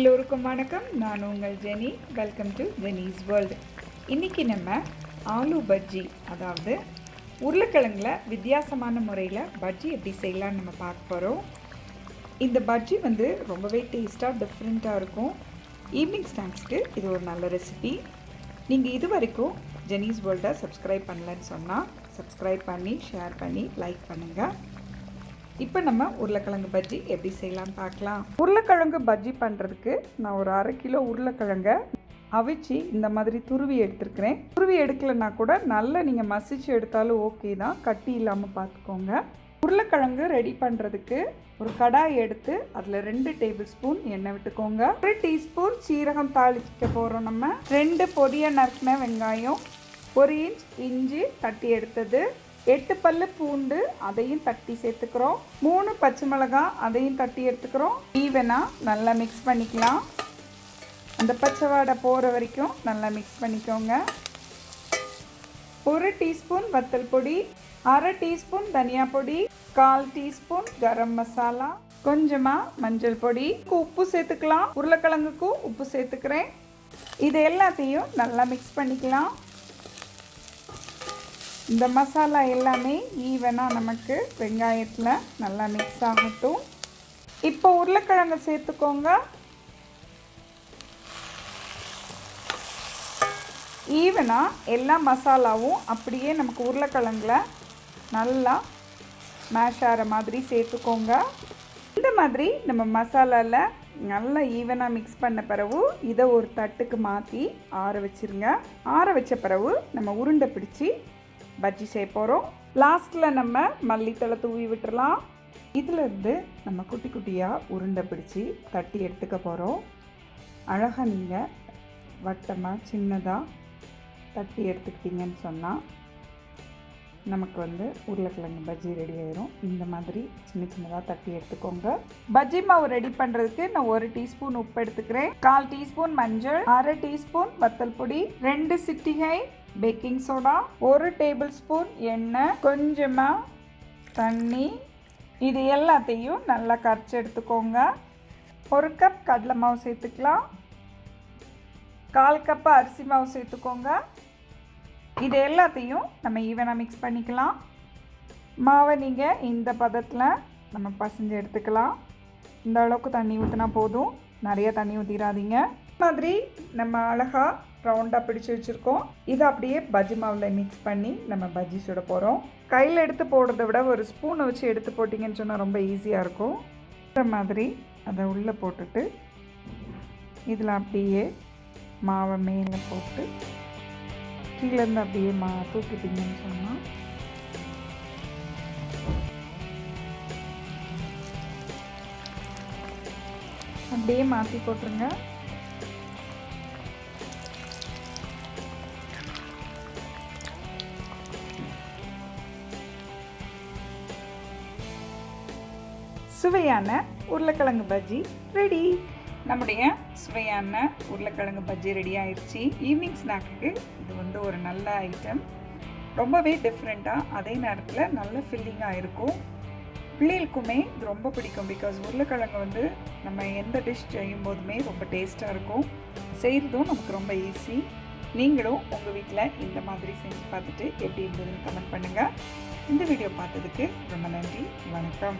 எல்லோருக்கும் வணக்கம். நான் உங்கள் Jeni. Welcome to Jeni's world இன்றைக்கி நம்ம ஆலு பஜ்ஜி அதாவது உருளைக்கிழங்குல வித்தியாசமான முறையில் பஜ்ஜி எப்படி செய்யலாம்னு நம்ம பார்க்க போகிறோம் இந்த பஜ்ஜி வந்து ரொம்பவே டேஸ்ட்டாக டிஃப்ரெண்ட்டாக இருக்கும். ஈவினிங் ஸ்நாக்ஸ்க்கு இது ஒரு நல்ல ரெசிபி நீங்கள் இது வரைக்கும் ஜெனிஸ் வேர்ல்டை சப்ஸ்கிரைப் பண்ணலன்னு சொன்னால் சப்ஸ்கிரைப் பண்ணி ஷேர் பண்ணி லைக் பண்ணுங்கள் இப்போ நம்ம உருளைக்கிழங்கு பஜ்ஜி எப்படி செய்யலாம் பார்க்கலாம். உருளைக்கிழங்கு பஜ்ஜி பண்ணுறதுக்கு நான் ஒரு அரை கிலோ உருளைக்கிழங்கை அவிச்சு இந்த மாதிரி துருவி எடுத்துருக்கிறேன். துருவி எடுக்கலைன்னா கூட நல்லா நீங்கள் மசிச்சு எடுத்தாலும் ஓகே தான். கட்டி இல்லாமல் பார்த்துக்கோங்க. உருளைக்கிழங்கு ரெடி பண்ணுறதுக்கு ஒரு கடாய் எடுத்து அதில் ரெண்டு டேபிள் ஸ்பூன் எண்ணெய் விட்டுக்கோங்க. ஒரு டீஸ்பூன் சீரகம் தாளிச்சிக்க போகிறோம் நம்ம. ரெண்டு பொடியை நறுக்கின வெங்காயம் ஒரு இன்ச் இஞ்சி தட்டி எடுத்தது. எட்டு பல்லு பூண்டு அதையும் தட்டி சேர்த்துக்கிறோம். மூணு பச்சை மிளகாய் அதையும் தட்டி எடுத்துக்கிறோம். ஈவனாக நல்லா மிக்ஸ் பண்ணிக்கலாம். அந்த பச்சை வாடை போகிற வரைக்கும் நல்லா மிக்ஸ் பண்ணிக்கோங்க. ஒரு டீஸ்பூன் வத்தல் பொடி அரை டீஸ்பூன் தனியா பொடி கால் டீஸ்பூன் கரம் மசாலா கொஞ்சமாக மஞ்சள் பொடி. உப்பு சேர்த்துக்கலாம். உருளைக்கிழங்குக்கும் உப்பு சேர்த்துக்கிறேன். இது எல்லாத்தையும் நல்லா மிக்ஸ் பண்ணிக்கலாம். இந்த மசாலா எல்லாமே ஈவனாக நமக்கு வெங்காயத்தில் நல்லா மிக்ஸ் ஆகட்டும். இப்போ உருளைக்கிழங்கு சேர்த்துக்கோங்க. ஈவனாக எல்லா மசாலாவும் அப்படியே நமக்கு உருளைக்கிழங்குல நல்லா மேஷ் ஆகிற மாதிரி சேர்த்துக்கோங்க. இந்த மாதிரி நம்ம மசாலாவில் நல்லா ஈவனாக மிக்ஸ் பண்ண பிறகு இதை ஒரு தட்டுக்கு மாற்றி ஆற வச்சுருங்க. ஆற வச்ச பிறகு நம்ம உருண்டை பிடிச்சி பஜ்ஜி செய்ய போகிறோம் லாஸ்ட்டில் நம்ம மல்லித்தலை தூவி விட்டுறலாம். இதிலிருந்து நம்ம குட்டி குட்டியாக உருண்டை பிடிச்சி தட்டி எடுத்துக்க போகிறோம் அழகாக நீங்கள் வட்டமாக சின்னதாக தட்டி எடுத்துக்கிட்டீங்கன்னு சொன்னால் நமக்கு வந்து உருளைக்கிழங்கு பஜ்ஜி ரெடி ஆயிரும். இந்த மாதிரி சின்ன சின்னதாக தட்டி எடுத்துக்கோங்க. பஜ்ஜி மாவு ரெடி பண்ணுறதுக்கு நான் ஒரு டீஸ்பூன் உப்பு எடுத்துக்கிறேன். கால் டீஸ்பூன் மஞ்சள் அரை டீஸ்பூன் வத்தல் பொடி ரெண்டு சிட்டிகை பேக்கிங் சோடா ஒரு டேபிள் ஸ்பூன் எண்ணெய் கொஞ்சமாக தண்ணி. இது எல்லாத்தையும் நல்லா கரைச்சி எடுத்துக்கோங்க. ஒரு கப் கடலை மாவு சேர்த்துக்கலாம். கால் கப்பு அரிசி மாவு சேர்த்துக்கோங்க. இது எல்லாத்தையும் நம்ம ஈவனாக மிக்ஸ் பண்ணிக்கலாம். மாவை நீங்கள் இந்த பதத்தில் நம்ம பசஞ்சு எடுத்துக்கலாம். இந்த அளவுக்கு தண்ணி ஊற்றினா போதும். நிறைய தண்ணி ஊற்றிடாதீங்க மாதிரி நம்ம அழகாக ரவுண்டாக பிடிச்சி வச்சுருக்கோம். இதை அப்படியே பஜ்ஜி மாவில் மிக்ஸ் பண்ணி நம்ம பஜ்ஜி சுட போகிறோம் கையில் எடுத்து போடுறத விட ஒரு ஸ்பூனை வச்சு எடுத்து போட்டிங்கன்னு சொன்னால் ரொம்ப ஈஸியாக இருக்கும். இந்த மாதிரி அதை உள்ளே போட்டுட்டு இதில் அப்படியே மாவை மேலே போட்டு கீழேருந்து அப்படியே மா தூக்கிட்டீங்கன்னு சொன்னால் அப்படியே மாற்றி போட்டுருங்க. சுவையான உருளைக்கிழங்கு பஜ்ஜி ரெடி நம்முடைய சுவையான உருளைக்கிழங்கு பஜ்ஜி ரெடி ஆயிடுச்சு ஈவினிங் ஸ்நாக்குக்கு இது வந்து ஒரு நல்ல ஐட்டம் ரொம்பவே டிஃப்ரெண்ட்டாக அதே நேரத்தில் நல்ல ஃபில்லிங்காக இருக்கும். பிள்ளைகளுக்குமே இது ரொம்ப பிடிக்கும் பிகாஸ் உருளைக்கிழங்கு வந்து நம்ம எந்த டிஷ் செய்யும் போதுமே ரொம்ப டேஸ்ட்டாக இருக்கும். செய்கிறதும் நமக்கு ரொம்ப ஈஸி நீங்களும் உங்கள் வீட்டில் இந்த மாதிரி செஞ்சு பார்த்துட்டு எப்படி இருந்ததுன்னு கமெண்ட் பண்ணுங்கள் இந்த வீடியோ பார்த்ததுக்கு ரொம்ப நன்றி. வணக்கம்.